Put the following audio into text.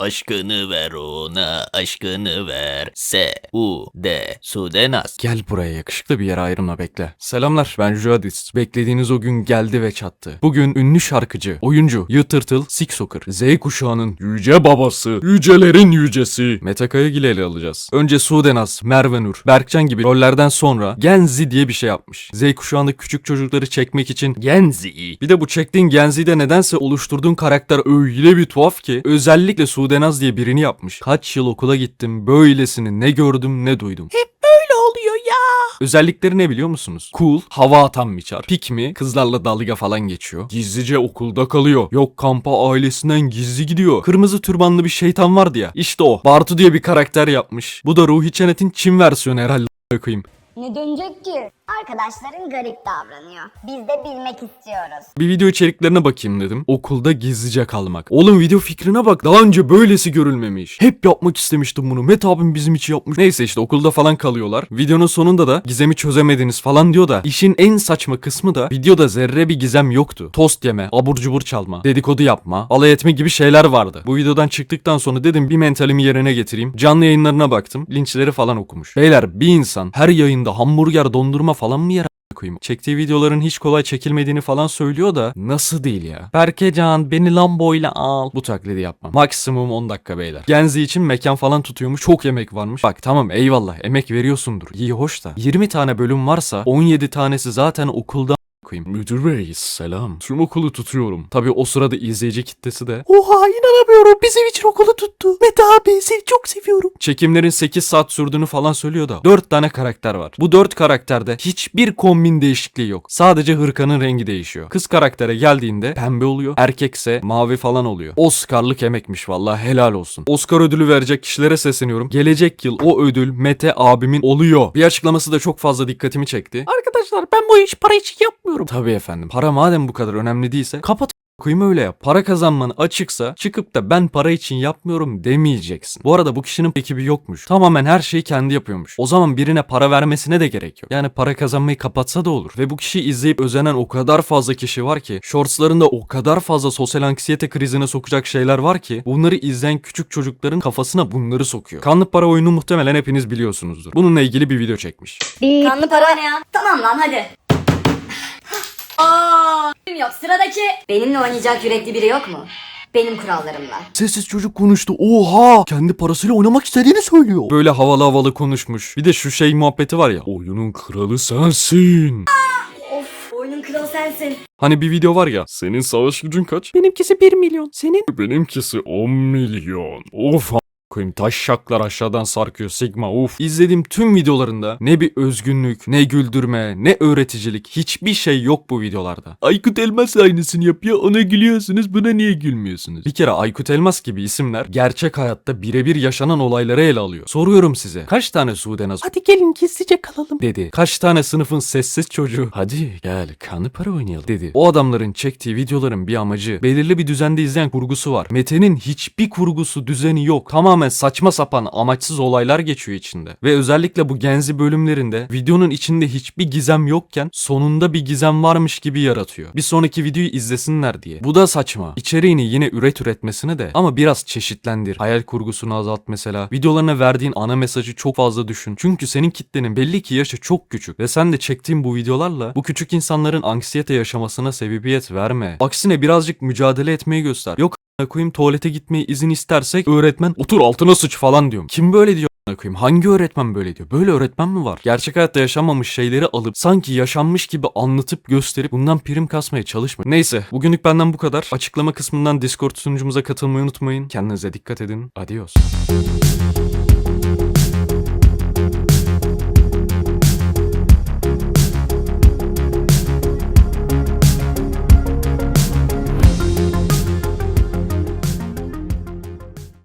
Aşkını ver ona, aşkını ver. S, U, D, Sudenaz. Gel buraya yakışıklı bir yere ayrılma bekle. Selamlar ben Jadis. Beklediğiniz o gün geldi ve çattı. Bugün ünlü şarkıcı, oyuncu, U-Turtle, Six Soccer, Z kuşağının yüce babası, yücelerin yücesi. Metakayagil'i ele alacağız. Önce Sudenaz, Merve Nur, Berkcan gibi rollerden sonra Genzi diye bir şey yapmış. Z kuşağında küçük çocukları çekmek için Genzi. Bir de bu çektiğin Genzi'de nedense oluşturduğun karakter öyle bir tuhaf ki özellikle Sudenaz diye birini yapmış. Kaç yıl okula gittim böylesini ne gördüm ne duydum. Böyle oluyor ya. Özellikleri ne biliyor musunuz? Cool, hava atan bir çar. Pik mi? Kızlarla dalga falan geçiyor. Gizlice okulda kalıyor. Yok kampa ailesinden gizli gidiyor. Kırmızı türbanlı bir şeytan vardı ya. İşte o. Bartu diye bir karakter yapmış. Bu da Ruhi Çenet'in Çin versiyonu herhalde koyayım. Ne dönecek ki? Arkadaşların garip davranıyor. Biz de bilmek istiyoruz. Bir video içeriklerine bakayım dedim. Okulda gizlice kalmak. Oğlum video fikrine bak. Daha önce böylesi görülmemiş. Hep yapmak istemiştim bunu. Met abim bizim için yapmış. Neyse işte okulda falan kalıyorlar. Videonun sonunda da gizemi çözemediniz falan diyor da işin en saçma kısmı da videoda zerre bir gizem yoktu. Tost yeme, abur cubur çalma, dedikodu yapma, alay etme gibi şeyler vardı. Bu videodan çıktıktan sonra dedim bir mentalimi yerine getireyim. Canlı yayınlarına baktım. Linçleri falan okumuş. Beyler bir insan her yayında hamburger, dondurma falan mı yer koyayım. Çektiği videoların hiç kolay çekilmediğini falan söylüyor da nasıl değil ya. Berkecan beni Lambo ile al. Bu taklidi yapmam. Maksimum 10 dakika beyler. Genzi için mekan falan tutuyormuş. Çok yemek varmış. Bak tamam eyvallah emek veriyorsundur. İyi hoş da. 20 tane bölüm varsa 17 tanesi zaten okulda koyayım. Müdür bey selam. Tüm okulu tutuyorum. Tabi o sırada izleyici kitlesi de Oha inanamıyorum bizim için okulu tuttu. Mete abi seni çok seviyorum. Çekimlerin 8 saat sürdüğünü falan söylüyor da 4 tane karakter var. Bu 4 karakterde hiçbir kombin değişikliği yok. Sadece hırkanın rengi değişiyor. Kız karaktere geldiğinde pembe oluyor. Erkekse mavi falan oluyor. Oscar'lık emekmiş vallahi helal olsun. Oscar ödülü verecek kişilere sesleniyorum. Gelecek yıl o ödül Mete abimin oluyor. Bir açıklaması da çok fazla dikkatimi çekti. Arkadaşlar ben bu işi para için yapmıyorum. Tabii efendim. Para madem bu kadar önemli değilse kapat koyayım öyle yap. Para kazanman açıksa çıkıp da ben para için yapmıyorum demeyeceksin. Bu arada bu kişinin ekibi yokmuş. Tamamen her şeyi kendi yapıyormuş. O zaman birine para vermesine de gerek yok. Yani para kazanmayı kapatsa da olur. Ve bu kişiyi izleyip özenen o kadar fazla kişi var ki shortslarında o kadar fazla sosyal anksiyete krizine sokacak şeyler var ki bunları izleyen küçük çocukların kafasına bunları sokuyor. Kanlı para oyunu muhtemelen hepiniz biliyorsunuzdur. Bununla ilgili bir video çekmiş. Kanlı para ne ya? Tamam lan hadi. Aa, yok sıradaki. Benimle oynayacak yürekli biri yok mu? Benim kurallarımla. Sessiz çocuk konuştu. Oha! Kendi parasıyla oynamak istediğini söylüyor. Böyle havalı havalı konuşmuş. Bir de şu şey muhabbeti var ya. Oyunun kralı sensin. Of, oyunun kralı sensin. Hani bir video var ya. Senin savaş gücün kaç? Benimkisi 1 milyon. Senin? Benimkisi 10 milyon. Of koyayım taş şaklar aşağıdan sarkıyor Sigma uf. İzlediğim tüm videolarında ne bir özgünlük, ne güldürme, ne öğreticilik hiçbir şey yok bu videolarda. Aykut Elmas aynısını yapıyor ona gülüyorsunuz buna niye gülmüyorsunuz? Bir kere Aykut Elmas gibi isimler gerçek hayatta birebir yaşanan olayları ele alıyor. Soruyorum size kaç tane Sudenaz Hadi gelin gizlice kalalım. dedi. Kaç tane sınıfın sessiz çocuğu hadi gel kanlı para oynayalım dedi. O adamların çektiği videoların bir amacı belirli bir düzende izleyen kurgusu var. Mete'nin hiçbir kurgusu düzeni yok. Tamamen saçma sapan amaçsız olaylar geçiyor içinde. Ve özellikle bu genzi bölümlerinde videonun içinde hiçbir gizem yokken sonunda bir gizem varmış gibi yaratıyor. Bir sonraki videoyu izlesinler diye. Bu da saçma. İçeriğini yine üret üretmesine de ama biraz çeşitlendir. Hayal kurgusunu azalt mesela. Videolarına verdiğin ana mesajı çok fazla düşün. Çünkü senin kitlenin belli ki yaşı çok küçük ve sen de çektiğin bu videolarla bu küçük insanların anksiyete yaşamasına sebebiyet verme. Aksine birazcık mücadele etmeyi göster. Yok koyayım tuvalete gitmeye izin istersek öğretmen otur altına sıç falan diyorum. Kim böyle diyor? koyayım? Hangi öğretmen böyle diyor? Böyle öğretmen mi var? Gerçek hayatta yaşanmamış şeyleri alıp sanki yaşanmış gibi anlatıp gösterip bundan prim kasmaya çalışma. Neyse bugünlük benden bu kadar. Açıklama kısmından Discord sunucumuza katılmayı unutmayın. Kendinize dikkat edin. Adios.